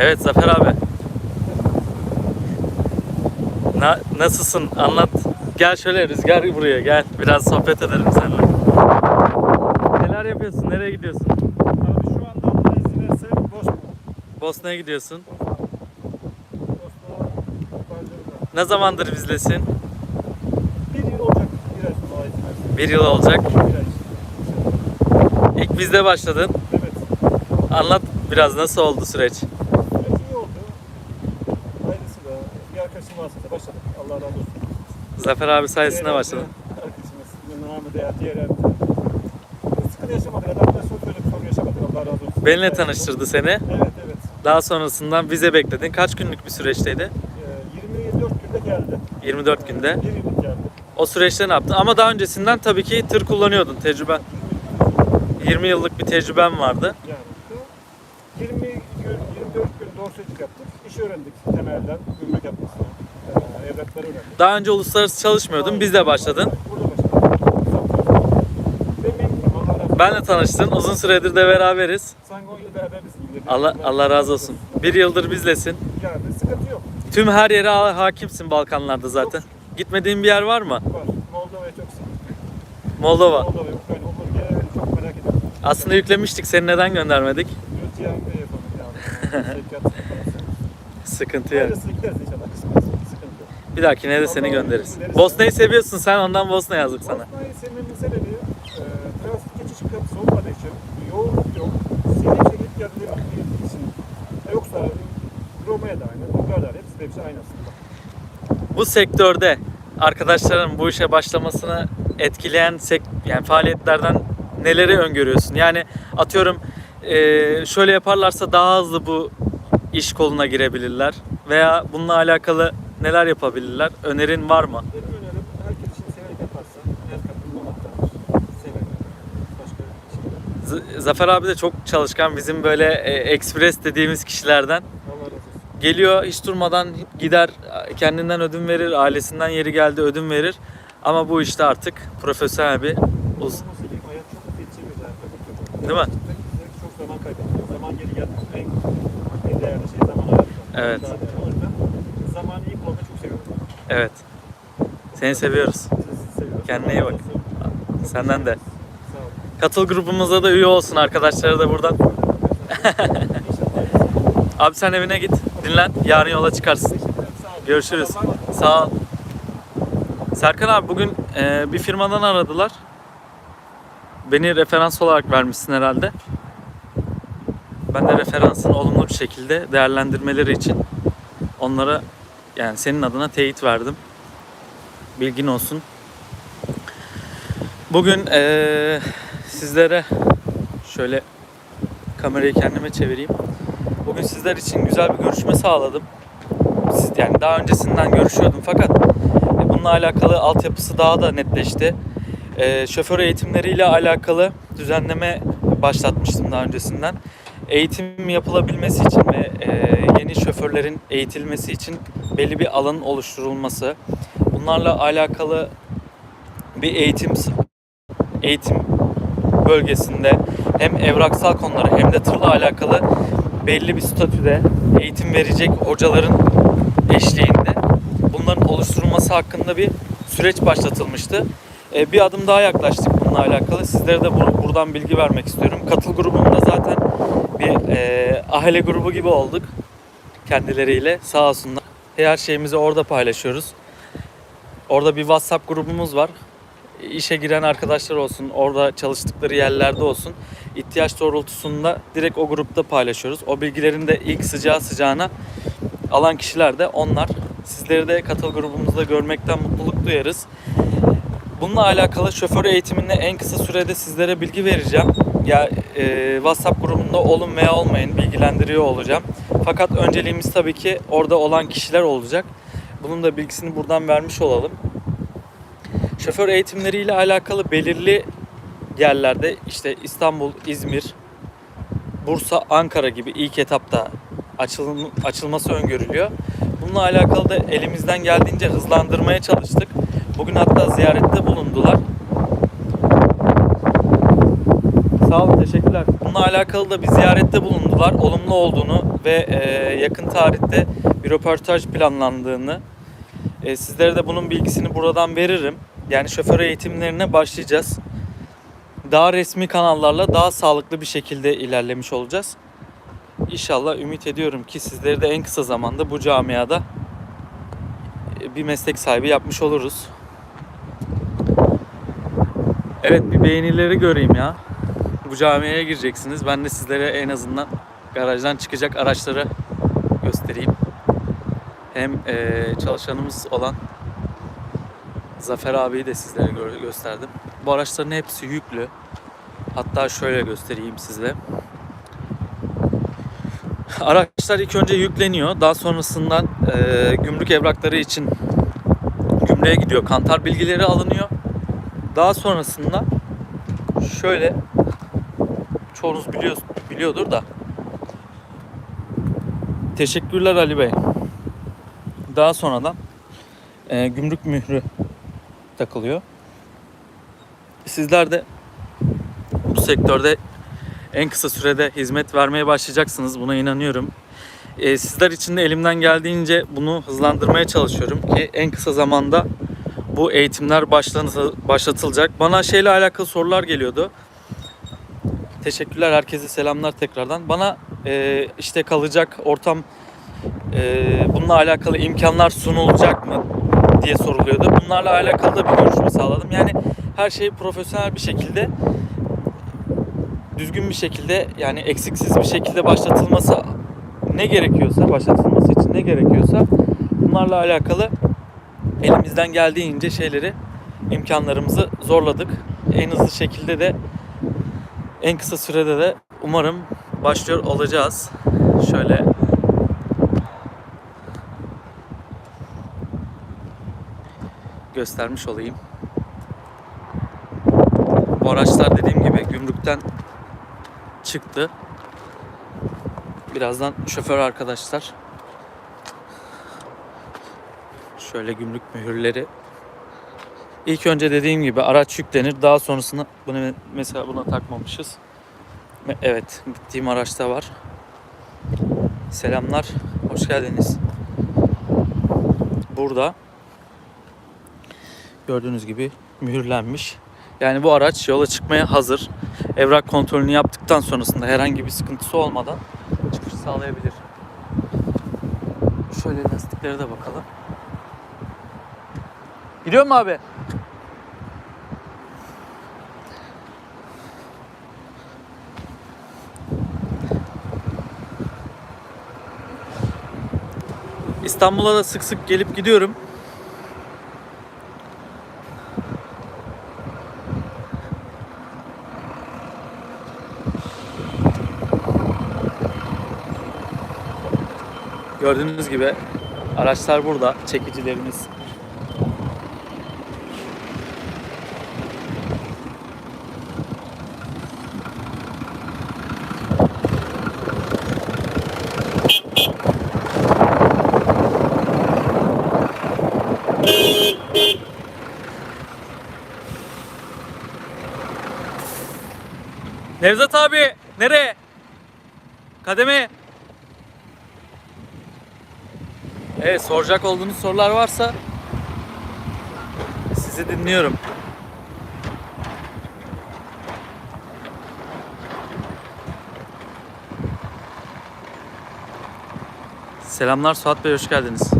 Evet Zafer abi. Na, nasılsın? Anlat. Gel şöyle Rüzgar buraya gel. Biraz sohbet edelim seninle. Neler yapıyorsun? Nereye gidiyorsun? Abi şu anda Allah izin verirse Bosna. Bosna'ya gidiyorsun. Ne zamandır bizlesin? Bir yıl olacak. Bir yıl olacak. Bir ay. İlk bizde başladın. Evet. Anlat biraz nasıl oldu süreç? Süreç iyi oldu. Hayırlısıyla bir arkadaşım vasıtasıyla başladık. Allah razı olsun. Zafer abi sayesinde Diğer başladın. Arkadaşımız Namı Değer diğer evde. Sıkıntı yaşamadık. Adamla çok böyle bir sorun yaşamadık. Allah razı olsun. Benimle tanıştırdı seni. Evet evet. Daha sonrasından vize bekledin. Kaç günlük bir süreçteydi? Ee, 20-24 günde geldi. 24 günde. Bir yıllık geldi. O süreçte ne yaptın? Ama daha öncesinden tabii ki tır kullanıyordun. Tecrüben. 20 yıllık bir tecrüben vardı. Yani 20 gün, 24 gün dorsaycılık yaptık. İş öğrendik temelden, gümrük yapmasını. Evrakları. Daha önce uluslararası çalışmıyordun. Bizle başladın. Burada başladık. Ve memnunum. Allah razı olsun. Benle tanıştın. Uzun süredir de beraberiz. Gibi. Allah Allah razı olsun. Bir yıldır bizlesin. Yani sıkıntı yok. Tüm her yere ha- hakimsin Balkanlarda zaten. Gitmediğin bir yer var mı? Var. Moldova'ya çok sıkıntı. Moldova. Moldova, Ukrayna, onları genelde çok merak ediyorum. Aslında yüklemiştik. Seni neden göndermedik? Dürtüyen bir yapalım yani. Sevkiyat parası. Sıkıntı yok. Ayrısı gideriz inşallah kısmet. Bir dahakine de seni göndeririz. Bosna'yı seviyorsun sen ondan Bosna yazdık sana. Bosna'yı sevmemin sebebi e, transit geçiş kapısı olmadığı için yoğunluk yok. Sivri çekip geldiği için. E, Yoksa Roma'ya da aynı, Bulgarlar hepsi de hepsi aynı aslında. Bu sektörde arkadaşların bu işe başlamasını etkileyen sek yani faaliyetlerden neleri öngörüyorsun? Yani atıyorum eee, şöyle yaparlarsa daha hızlı bu iş koluna girebilirler veya bununla alakalı neler yapabilirler? Önerin var mı? Benim önerim herkes için severek yaparsa her kapı olmaktadır. Severek. Başka bir şey. Z- Zafer abi de çok çalışkan bizim böyle e, ekspres dediğimiz kişilerden. Allah razı olsun. Geliyor hiç durmadan gider kendinden ödün verir, ailesinden yeri geldi ödün verir. Ama bu işte artık profesyonel bir uz- Olması hayat çok. Değil mi? Çok zaman kaybettik. Zaman geri geldi. En, en değerli şey zaman hayatta. Evet. Daha değerli. O yüzden zamanı iyi kullanmayı çok seviyorum. Evet. Seni seviyoruz. Kendine iyi bak. Senden de. Katıl grubumuza da üye olsun arkadaşları da buradan. Abi sen evine git. Dinlen. Yarın yola çıkarsın. Görüşürüz. Sağ ol. Serkan abi bugün e, bir firmadan aradılar. Beni referans olarak vermişsin herhalde. Ben de referansın olumlu bir şekilde değerlendirmeleri için onlara yani senin adına teyit verdim. Bilgin olsun. Bugün e, sizlere şöyle kamerayı kendime çevireyim. Bugün sizler için güzel bir görüşme sağladım. Siz, yani daha öncesinden görüşüyordum fakat e, bununla alakalı altyapısı daha da netleşti. E, şoför eğitimleriyle alakalı düzenleme başlatmıştım daha öncesinden. Eğitim yapılabilmesi için ve e, yeni şoförlerin eğitilmesi için belli bir alanın oluşturulması. Bunlarla alakalı bir eğitim eğitim bölgesinde hem evraksal konuları hem de tırla alakalı belli bir statüde eğitim verecek hocaların eşliğinde bunların oluşturulması hakkında bir süreç başlatılmıştı. Ee, bir adım daha yaklaştık bununla alakalı. Sizlere de bur- buradan bilgi vermek istiyorum. Katıl grubunda zaten e, aile grubu gibi olduk kendileriyle sağ olsunlar. Her şeyimizi orada paylaşıyoruz. Orada bir WhatsApp grubumuz var işe giren arkadaşlar olsun, orada çalıştıkları yerlerde olsun ihtiyaç doğrultusunda direkt o grupta paylaşıyoruz. O bilgilerin de ilk sıcağı sıcağına alan kişiler de onlar. Sizleri de katıl grubumuzda görmekten mutluluk duyarız. Bununla alakalı şoför eğitiminde en kısa sürede sizlere bilgi vereceğim. Ya e, WhatsApp grubunda olun veya olmayın bilgilendiriyor olacağım. Fakat önceliğimiz tabii ki orada olan kişiler olacak. Bunun da bilgisini buradan vermiş olalım şoför eğitimleriyle alakalı belirli yerlerde işte İstanbul, İzmir, Bursa, Ankara gibi ilk etapta açılması öngörülüyor. Bununla alakalı da elimizden geldiğince hızlandırmaya çalıştık. Bugün hatta ziyarette bulundular. Sağ olun, teşekkürler. Bununla alakalı da bir ziyarette bulundular. Olumlu olduğunu ve e, yakın tarihte bir röportaj planlandığını. E, sizlere de bunun bilgisini buradan veririm. Yani şoför eğitimlerine başlayacağız. Daha resmi kanallarla daha sağlıklı bir şekilde ilerlemiş olacağız. İnşallah ümit ediyorum ki sizleri de en kısa zamanda bu camiada e, bir meslek sahibi yapmış oluruz. Evet bir beğenileri göreyim ya. Bu camiye gireceksiniz. Ben de sizlere en azından garajdan çıkacak araçları göstereyim. Hem eee, çalışanımız olan Zafer abiyi de sizlere gö- gösterdim. Bu araçların hepsi yüklü. Hatta şöyle göstereyim size. Araçlar ilk önce yükleniyor. Daha sonrasından eee, gümrük evrakları için gümrüğe gidiyor. Kantar bilgileri alınıyor. Daha sonrasında şöyle çoğunuz biliyor, biliyordur da teşekkürler Ali Bey. Daha sonradan e, gümrük mührü takılıyor. Sizler de bu sektörde en kısa sürede hizmet vermeye başlayacaksınız. Buna inanıyorum. E, sizler için de elimden geldiğince bunu hızlandırmaya çalışıyorum ki en kısa zamanda bu eğitimler başlatılacak. Bana şeyle alakalı sorular geliyordu. Teşekkürler herkese selamlar tekrardan. Bana e, işte kalacak ortam e, bununla alakalı imkanlar sunulacak mı diye soruluyordu. Bunlarla alakalı da bir görüşme sağladım. Yani her şeyi profesyonel bir şekilde düzgün bir şekilde yani eksiksiz bir şekilde başlatılması ne gerekiyorsa başlatılması için ne gerekiyorsa bunlarla alakalı elimizden geldiğince şeyleri imkanlarımızı zorladık. En hızlı şekilde de en kısa sürede de umarım başlıyor olacağız. Şöyle göstermiş olayım. Bu araçlar dediğim gibi gümrükten çıktı. Birazdan şoför arkadaşlar şöyle gümrük mühürleri İlk önce dediğim gibi araç yüklenir. Daha sonrasında bunu mesela buna takmamışız. Ve Evet, gittiğim araçta var. Selamlar, hoş geldiniz. Burada gördüğünüz gibi mühürlenmiş. Yani bu araç yola çıkmaya hazır. Evrak kontrolünü yaptıktan sonrasında herhangi bir sıkıntısı olmadan çıkış sağlayabilir. Şöyle lastiklere de bakalım. Gidiyor mu abi? İstanbul'a da sık sık gelip gidiyorum. Gördüğünüz gibi araçlar burada, çekicilerimiz. Nevzat abi nereye? Kademe. Evet soracak olduğunuz sorular varsa sizi dinliyorum. Selamlar Suat Bey hoş geldiniz.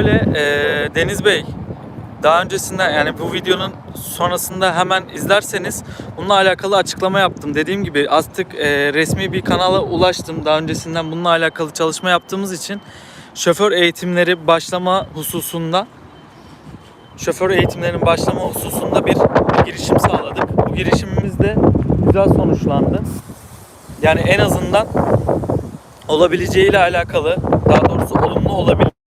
Şöyle eee, Deniz Bey daha öncesinde yani bu videonun sonrasında hemen izlerseniz bununla alakalı açıklama yaptım. Dediğim gibi artık eee, resmi bir kanala ulaştım. Daha öncesinden bununla alakalı çalışma yaptığımız için şoför eğitimleri başlama hususunda şoför eğitimlerinin başlama hususunda bir girişim sağladık. Bu girişimimiz de güzel sonuçlandı. Yani en azından olabileceğiyle alakalı, daha doğrusu olumlu olabilir